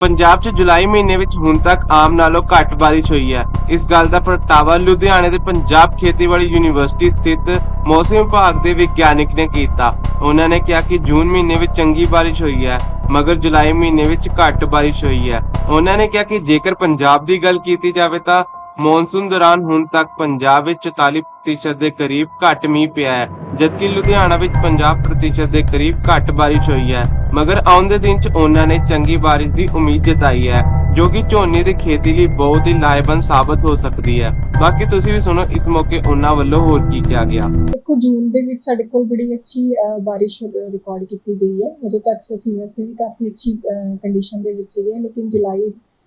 ਪੰਜਾਬ 'ਚ ਜੁਲਾਈ ਮਹੀਨੇ ਵਿੱਚ ਹੁਣ ਤੱਕ ਆਮ ਨਾਲੋਂ ਘੱਟ ਬਾਰਿਸ਼ ਹੋਈ ਹੈ। ਇਸ ਗੱਲ ਦਾ ਪ੍ਰਗਟਾਵਾ ਲੁਧਿਆਣੇ ਦੇ ਪੰਜਾਬ ਖੇਤੀਬਾੜੀ ਯੂਨੀਵਰਸਿਟੀ ਸਥਿਤ ਮੌਸਮ ਵਿਭਾਗ ਦੇ ਵਿਗਿਆਨਕ ਨੇ ਕੀਤਾ। ਉਹਨਾਂ ਨੇ ਕਿਹਾ ਕਿ ਜੂਨ ਮਹੀਨੇ ਵਿੱਚ ਚੰਗੀ ਬਾਰਿਸ਼ ਹੋਈ ਹੈ, ਮਗਰ ਜੁਲਾਈ ਮਹੀਨੇ ਵਿੱਚ ਘੱਟ ਬਾਰਿਸ਼ ਹੋਈ ਹੈ। ਉਹਨਾਂ ਨੇ ਕਿਹਾ ਕਿ ਜੇਕਰ ਪੰਜਾਬ ਦੀ ਗੱਲ ਕੀਤੀ ਜਾਵੇ ਤਾਂ ਮੌਨਸੂਨ ਦੌਰਾਨ ਹੁਣ ਤੱਕ ਪੰਜਾਬ ਵਿੱਚ 44% ਦੇ ਕਰੀਬ ਘੱਟ ਮੀਂਹ ਪਿਆ ਹੈ। ਜਦਕਿ ਲੁਧਿਆਣਾ ਵਿੱਚ 50% ਦੇ ਕਰੀਬ ਘੱਟ ਬਾਰਿਸ਼ ਹੋਈ ਹੈ, ਮਗਰ ਆਉਂਦੇ ਦਿਨ 'ਚ ਉਹਨਾਂ ਨੇ ਚੰਗੀ ਬਾਰਿਸ਼ ਦੀ ਉਮੀਦ ਜਤਾਈ ਹੈ, ਜੋ ਕਿ ਝੋਨੇ ਦੀ ਖੇਤੀ ਲਈ ਬਹੁਤ ਹੀ ਲਾਹੇਵੰਦ ਸਾਬਤ ਹੋ ਸਕਦੀ ਹੈ। ਬਾਕੀ ਤੁਸੀਂ ਵੀ ਸੁਣੋ, ਇਸ ਮੌਕੇ ਉਹਨਾਂ ਵੱਲੋਂ ਹੋਰ ਕੀ ਕਿਹਾ ਗਿਆ। ਦੇਖੋ, ਜੂਨ ਦੇ ਵਿੱਚ ਸਾਡੇ ਕੋਲ ਬੜੀ ਅੱਛੀ ਬਾਰਿਸ਼ ਰਿਕਾਰਡ ਕੀਤੀ ਗਈ ਹੈ। ਉਦੋਂ ਤੱਕ ਅਸੀਂ ਵੈਸੇ ਵੀ ਕਾਫੀ ਅੱਛੀ ਕੰਡੀਸ਼ਨ ਦੇ ਵਿੱਚ ਸੀਗੇ, ਲੇਕਿਨ ਜੁਲਾਈ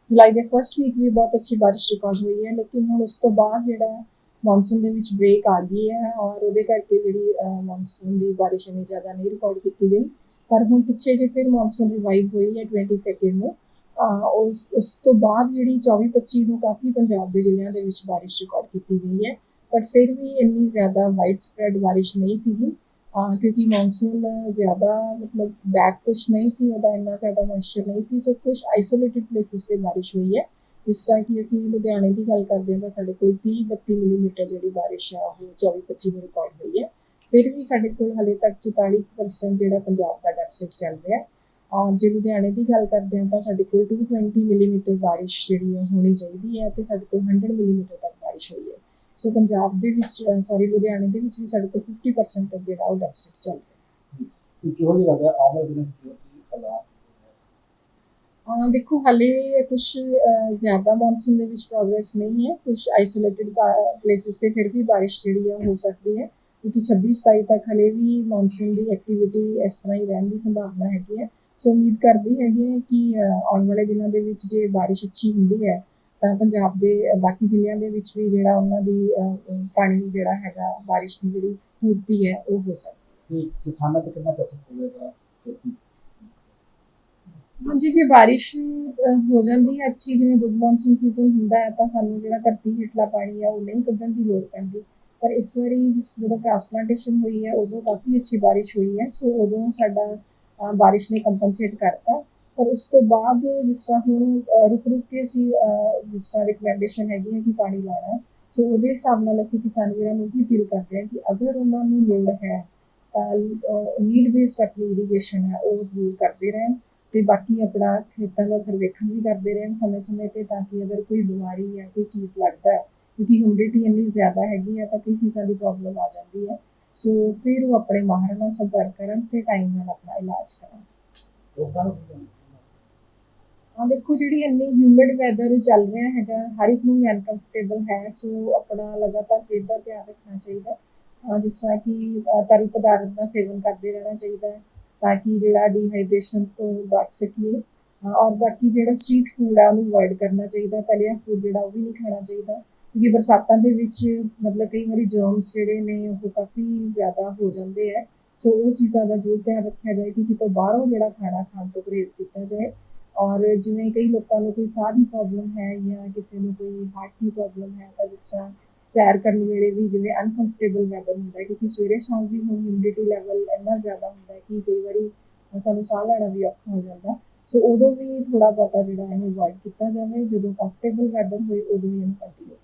ਜੁਲਾਈ ਦੇ ਫਰਸਟ ਵੀਕ ਵੀ ਬਹੁਤ ਅੱਛੀ ਬਾਰਿਸ਼ ਰਿਕਾਰਡ ਹੋਈ ਹੈ। ਲੇਕਿਨ ਹੁਣ ਉਸ ਤੋਂ ਬਾਅਦ ਜਿਹੜਾ ਮੌਨਸੂਨ ਦੇ ਵਿੱਚ ਬ੍ਰੇਕ ਆ ਗਈ ਹੈ ਉਹਦੇ ਕਰਕੇ ਜਿਹੜੀ ਮੌਨਸੂਨ ਦੀ ਬਾਰਿਸ਼ ਇੰਨੀ ਜ਼ਿਆਦਾ ਨਹੀਂ ਰਿਕਾਰਡ ਕੀਤੀ ਗਈ। ਪਰ ਹੁਣ ਪਿੱਛੇ ਜੇ ਫਿਰ ਮੌਨਸੂਨ ਰਿਵਾਈਵ ਹੋਈ ਹੈ 22 ਨੂੰ ਉਸ ਉਸ ਤੋਂ ਬਾਅਦ ਜਿਹੜੀ 24 25 ਨੂੰ ਕਾਫੀ ਪੰਜਾਬ ਦੇ ਜ਼ਿਲ੍ਹਿਆਂ ਦੇ ਵਿੱਚ ਬਾਰਿਸ਼ ਰਿਕਾਰਡ ਕੀਤੀ ਗਈ ਹੈ। ਬਟ ਫਿਰ ਵੀ ਇੰਨੀ ਜ਼ਿਆਦਾ ਵਾਈਡ ਸਪਰੈਡ ਬਾਰਿਸ਼ ਨਹੀਂ ਸੀਗੀ। ਕਿਉਂਕਿ ਮੌਨਸੂਨ ਜ਼ਿਆਦਾ ਮਤਲਬ ਬੈਕ ਪੁਸ਼ ਨਹੀਂ ਸੀ, ਉਹਦਾ ਇੰਨਾ ਜ਼ਿਆਦਾ ਮੋਇਸਚਰ ਨਹੀਂ ਸੀ, ਸੋ ਕੁਝ ਆਈਸੋਲੇਟਿਡ ਪਲੇਸਿਸ ਤੇ ਬਾਰਿਸ਼ ਹੋਈ ਹੈ। ਜਿਸ ਤਰ੍ਹਾਂ ਕਿ ਅਸੀਂ ਲੁਧਿਆਣੇ ਦੀ ਗੱਲ ਕਰਦੇ ਹਾਂ ਤਾਂ ਸਾਡੇ ਕੋਲ 30 32 ਮਿਲੀਮੀਟਰ ਜਿਹੜੀ ਬਾਰਿਸ਼ ਆ, ਉਹ 24 25 ਨੂੰ ਰਿਕਾਰਡ ਹੋਈ ਹੈ। ਫਿਰ ਵੀ ਸਾਡੇ ਕੋਲ ਹਲੇ ਤੱਕ 44% ਜਿਹੜਾ ਪੰਜਾਬ ਦਾ ਡੈਫਿਸਿਟ ਚੱਲ ਰਿਹਾ ਹੈ। ਔਰ ਜੇ ਲੁਧਿਆਣੇ ਦੀ ਗੱਲ ਕਰਦੇ ਹਾਂ ਤਾਂ ਸਾਡੇ ਕੋਲ 220 ਮਿਲੀਮੀਟਰ ਬਾਰਿਸ਼ ਜਿਹੜੀ ਹੈ, ਹੋਣੀ ਚਾਹੀਦੀ ਹੈ ਤੇ ਸਾਡੇ ਕੋਲ 100 ਮਿਲੀਮੀਟਰ ਤੱਕ ਸੋ ਪੰਜਾਬ ਦੇ ਵਿੱਚ ਸੌਰੀ ਲੁਧਿਆਣੇ ਦੇ ਵਿੱਚ ਵੀ ਸਾਡੇ ਕੋਲ 50% ਤੱਕ ਜਿਹੜਾ ਉਹ ਡੈਫਿਸਿਟ ਚੱਲ ਰਿਹਾ। ਕਿ ਕਿਹੋ ਜਿਹਾ ਲੱਗਦਾ ਆਉਣ ਵਾਲੇ ਦਿਨਾਂ ਵਿੱਚ ਹਾਲਾਤ ਹਾਂ ਦੇਖੋ ਹਲੇ ਕੁਝ ਜ਼ਿਆਦਾ ਮੌਨਸੂਨ ਦੇ ਵਿੱਚ ਪ੍ਰੋਗਰੈਸ ਨਹੀਂ ਹੈ। ਕੁਝ ਆਈਸੋਲੇਟਿਡ ਪਲੇਸਿਸ ਤੇ ਫਿਰ ਵੀ ਬਾਰਿਸ਼ ਜਿਹੜੀ ਹੈ ਹੋ ਸਕਦੀ ਹੈ। ਕਿਉਂਕਿ 26 27 ਤੱਕ ਹਲੇ ਵੀ ਮੌਨਸੂਨ ਦੀ ਐਕਟੀਵਿਟੀ ਇਸ ਤਰ੍ਹਾਂ ਹੀ ਰਹਿਣ ਦੀ ਸੰਭਾਵਨਾ ਹੈਗੀ ਹੈ। ਸੋ ਉਮੀਦ ਕਰਦੀ ਹੈਗੀ ਹੈ ਕਿ ਆਉਣ ਵਾਲੇ ਦਿਨਾਂ ਦੇ ਵਿੱਚ ਜੇ ਬਾਰਿਸ਼ ਅੱਛੀ ਹੁੰਦੀ ਹੈ ਤਾਂ ਪੰਜਾਬ ਦੇ ਬਾਕੀ ਜ਼ਿਲ੍ਹਿਆਂ ਦੇ ਵਿੱਚ ਵੀ ਜਿਹੜਾ ਉਹਨਾਂ ਦੀ ਪਾਣੀ ਜਿਹੜਾ ਹੈਗਾ ਬਾਰਿਸ਼ ਦੀ ਜਿਹੜੀ ਪੂਰਤੀ ਹੈ ਉਹ ਹੋ ਸਕਦੀ ਹੈ। ਕਿਸਾਨਾਂ ਤੇ ਕਿੰਨਾ ਕਸਰ ਪਵੇਗਾ ਖੇਤੀ? ਹਾਂਜੀ ਜੇ ਅਹ, ਹੋ ਜਾਂਦੀ ਹੈ ਅੱਛੀ ਜਿਵੇਂ ਗੁੱਡ ਮੌਨਸੂਨ ਸੀਜ਼ਨ ਹੁੰਦਾ ਹੈ ਤਾਂ ਸਾਨੂੰ ਜਿਹੜਾ ਧਰਤੀ ਹੇਠਲਾ ਪਾਣੀ ਹੈ ਉਹ ਨਹੀਂ ਕੱਢਣ ਦੀ ਲੋੜ ਪੈਂਦੀ। ਪਰ ਇਸ ਵਾਰੀ ਜਿਸ ਜਦੋਂ ਟ੍ਰਾਂਸਪਲਾਂਟੇਸ਼ਨ ਹੋਈ ਹੈ ਉਦੋਂ ਕਾਫੀ ਅੱਛੀ ਬਾਰਿਸ਼ ਹੋਈ ਹੈ ਸੋ ਉਦੋਂ ਸਾਡਾ ਬਾਰਿਸ਼ ਨੇ ਕੰਪਨਸੇਟ ਕਰਤਾ। ਪਰ ਉਸ ਤੋਂ ਬਾਅਦ ਜਿਸ ਤਰ੍ਹਾਂ ਹੁਣ ਰੁਕ ਰੁਕ ਕੇ ਅਸੀਂ ਜਿਸ ਤਰ੍ਹਾਂ ਰਿਕਮੈਂਡੇਸ਼ਨ ਹੈਗੀ ਹੈ ਕਿ ਪਾਣੀ ਲਾਣਾ ਸੋ ਉਹਦੇ ਹਿਸਾਬ ਨਾਲ ਅਸੀਂ ਕਿਸਾਨ ਵੀਰਾਂ ਨੂੰ ਵੀ ਅਪੀਲ ਕਰਦੇ ਹਾਂ ਕਿ ਅਗਰ ਉਹਨਾਂ ਨੂੰ ਲੋੜ ਹੈ, ਤਾਂ ਨੀਡ ਬੇਸਡ ਆਪਣੀ ਇਰੀਗੇਸ਼ਨ ਹੈ, ਉਹ ਜ਼ਰੂਰ ਕਰਦੇ ਰਹਿਣ ਤੇ ਬਾਕੀ ਆਪਣਾ ਖੇਤਾਂ ਦਾ ਸਰਵੇਖਣ ਵੀ ਕਰਦੇ ਰਹਿਣ ਸਮੇਂ-ਸਮੇਂ ਤੇ ਤਾਂ ਕਿ ਅਗਰ ਕੋਈ ਬਿਮਾਰੀ ਜਾਂ ਕੋਈ ਕੀਟ ਲੱਗਦਾ ਹੈ, ਕਿਉਂਕਿ ਹਿਊਮਿਡਿਟੀ ਇੰਨੀ ਜ਼ਿਆਦਾ ਹੈਗੀ ਹੈ ਤਾਂ ਕਈ ਚੀਜ਼ਾਂ ਦੀ ਪ੍ਰੋਬਲਮ ਆ ਜਾਂਦੀ ਹੈ। ਸੋ ਫਿਰ ਉਹ ਆਪਣੇ ਮਾਹਰ ਨਾਲ ਸੰਪਰਕ ਕਰਨ ਤੇ ਟਾਈਮ ਨਾਲ ਆਪਣਾ ਇਲਾਜ ਕਰਨ ਲੋਕਾਂ ਨੂੰ ਕੀ ਹਾਂ, ਦੇਖੋ ਜਿਹੜੀ ਇੰਨੀ ਹਿਊਮਿਡ ਵੈਦਰ ਚੱਲ ਰਿਹਾ ਹੈਗਾ, ਹਰ ਇੱਕ ਨੂੰ ਹੀ ਅਨਕੰਫਰਟੇਬਲ ਹੈ, ਸੋ ਆਪਣਾ ਲਗਾਤਾਰ ਸਿਹਤ ਦਾ ਧਿਆਨ ਰੱਖਣਾ ਚਾਹੀਦਾ ਜਿਸ ਤਰ੍ਹਾਂ ਕਿ, ਅਹ, ਤਰਲ ਪਦਾਰਥ ਦਾ ਸੇਵਨ ਕਰਦੇ ਰਹਿਣਾ ਚਾਹੀਦਾ ਹੈ, ਤਾਂ ਕਿ ਜਿਹੜਾ ਡੀਹਾਈਡਰੇਸ਼ਨ ਤੋਂ ਬਚ ਸਕੀਏ। ਔਰ ਬਾਕੀ ਜਿਹੜਾ ਸਟਰੀਟ ਫੂਡ ਆ, ਉਹਨੂੰ ਅਵੋਇਡ ਕਰਨਾ ਚਾਹੀਦਾ, ਤਲਿਆ ਫੂਡ ਜਿਹੜਾ, ਉਹ ਵੀ ਨਹੀਂ ਖਾਣਾ ਚਾਹੀਦਾ, ਕਿਉਂਕਿ ਬਰਸਾਤਾਂ ਦੇ ਵਿੱਚ ਮਤਲਬ ਕਈ ਵਾਰੀ ਜਰਮਸ ਜਿਹੜੇ ਨੇ, ਉਹ ਕਾਫੀ ਜ਼ਿਆਦਾ ਹੋ ਜਾਂਦੇ ਆ ਸੋ ਉਹ ਚੀਜ਼ਾਂ ਦਾ ਜ਼ਰੂਰ ਧਿਆਨ ਰੱਖਿਆ ਜਾਏ ਕਿ ਕਿਤੋਂ ਬਾਹਰੋਂ ਜਿਹੜਾ ਖਾਣਾ ਖਾਣ ਤੋਂ ਪਰਹੇਜ਼ ਕੀਤਾ ਜਾਏ। ਔਰ ਜਿਵੇਂ ਕਈ ਲੋਕਾਂ ਨੂੰ ਕੋਈ ਸਾਹ ਦੀ ਪ੍ਰੋਬਲਮ ਹੈ ਜਾਂ ਕਿਸੇ ਨੂੰ ਕੋਈ ਹਾਰਟ ਦੀ ਪ੍ਰੋਬਲਮ ਹੈ ਤਾਂ ਜਿਸ ਤਰ੍ਹਾਂ ਸੈਰ ਕਰਨ ਵੇਲੇ ਵੀ ਜਿਵੇਂ ਅਨਕੰਫਰਟੇਬਲ ਵੈਦਰ ਹੁੰਦਾ ਹੈ, ਕਿਉਂਕਿ ਸਵੇਰੇ ਸ਼ਾਮ ਵੀ ਹੁਣ ਹਿਊਮਿਡਿਟੀ ਲੈਵਲ ਇੰਨਾ ਜ਼ਿਆਦਾ ਹੁੰਦਾ ਹੈ ਕਿ ਕਈ ਵਾਰੀ ਸਾਨੂੰ ਸਾਹ ਲੈਣਾ ਵੀ ਔਖਾ ਹੋ ਜਾਂਦਾ ਸੋ ਉਦੋਂ ਵੀ ਥੋੜਾ ਬਹੁਤਾ ਜਿਹੜਾ ਇਹਨੂੰ ਅਵੋਇਡ ਕੀਤਾ ਜਾਵੇ, ਜਦੋਂ ਕੰਫਰਟੇਬਲ ਵੈਦਰ ਹੋਏ ਉਦੋਂ ਹੀ ਇਹਨੂੰ ਕੰਟੀਨਿਊ